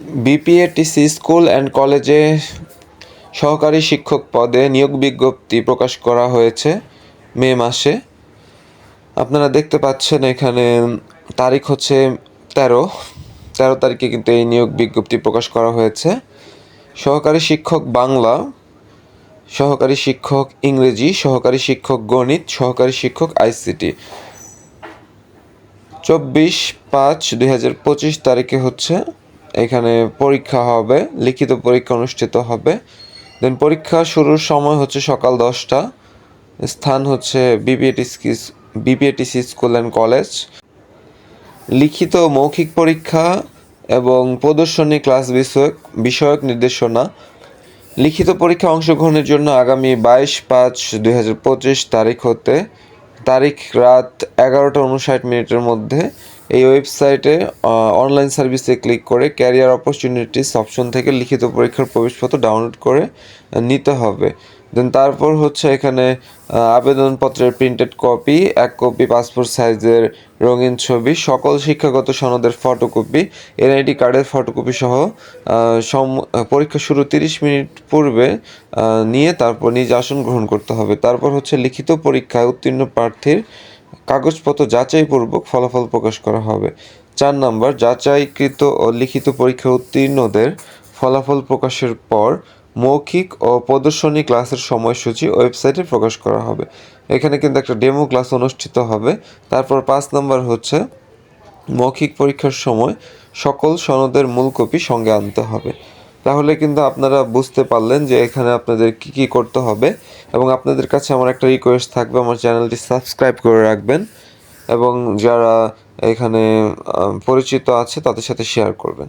BPATC school and কলেজে সহকারী শিক্ষক পদে নিয়োগ বিজ্ঞপ্তি প্রকাশ করা হয়েছে মে মাসে। আপনারা দেখতে পাচ্ছেন এখানে তারিখ হচ্ছে তেরো। তেরো তারিখে কিন্তু এই নিয়োগ বিজ্ঞপ্তি প্রকাশ করা হয়েছে। সহকারী শিক্ষক বাংলা, সহকারী শিক্ষক ইংরেজি, সহকারী শিক্ষক গণিত, সহকারী শিক্ষক আইসিটি। চব্বিশ পাঁচ দুই হাজার পঁচিশ তারিখে হচ্ছে এখানে পরীক্ষা হবে, লিখিত পরীক্ষা অনুষ্ঠিত হবে। দেন পরীক্ষা শুরুর সময় হচ্ছে সকাল দশটা। স্থান হচ্ছে BPATC BPATC school and college লিখিত মৌখিক পরীক্ষা এবং প্রদর্শনী ক্লাস বিষয়ক বিষয়ক নির্দেশনা। লিখিত পরীক্ষা অংশগ্রহণের জন্য আগামী বাইশ পাঁচ দুই তারিখ হতে, তারিখ রাত এগারোটা উনষাট মিনিটের মধ্যে এই ওয়েবসাইটে অনলাইন সার্ভিসে ক্লিক করে ক্যারিয়ার অপরচুনিটিস অপশন থেকে লিখিত পরীক্ষার প্রবেশপত্র ডাউনলোড করে নিতে হবে। দেন তারপর হচ্ছে এখানে আবেদনপত্রের প্রিন্টেড কপি এক কপি পাসপোর্ট সাইজের রঙিন ছবি, সকল শিক্ষাগত সনদের ফটোকপি এনআইডি কার্ডের ফটোকপি সহ পরীক্ষা শুরু তিরিশ মিনিট পূর্বে নিয়ে তারপর নিজ আসন গ্রহণ করতে হবে। তারপর হচ্ছে লিখিত পরীক্ষায় উত্তীর্ণ প্রার্থীর কাগজপত্র যাচাইপূর্বক ফলাফল প্রকাশ করা হবে। চার নম্বর, যাচাইকৃত ও লিখিত পরীক্ষা উত্তীর্ণদের ফলাফল প্রকাশের পর মৌখিক ও প্রদর্শনী ক্লাসের সময়সূচি ওয়েবসাইটে প্রকাশ করা হবে। এখানে কিন্তু একটা ডেমো ক্লাস অনুষ্ঠিত হবে। তারপর পাঁচ নম্বর হচ্ছে মৌখিক পরীক্ষার সময় সকল সনদের মূল কপি সঙ্গে আনতে হবে। তাহলে কিন্তু আপনারা বুঝতে পারলেন যে এখানে আপনাদের কি কি করতে হবে এবং আপনাদের কাছে আমার একটা রিকোয়েস্ট থাকবে, আমার চ্যানেলটি সাবস্ক্রাইব করে রাখবেন এবং যারা এখানে পরিচিত আছে তাদের সাথে শেয়ার করবেন।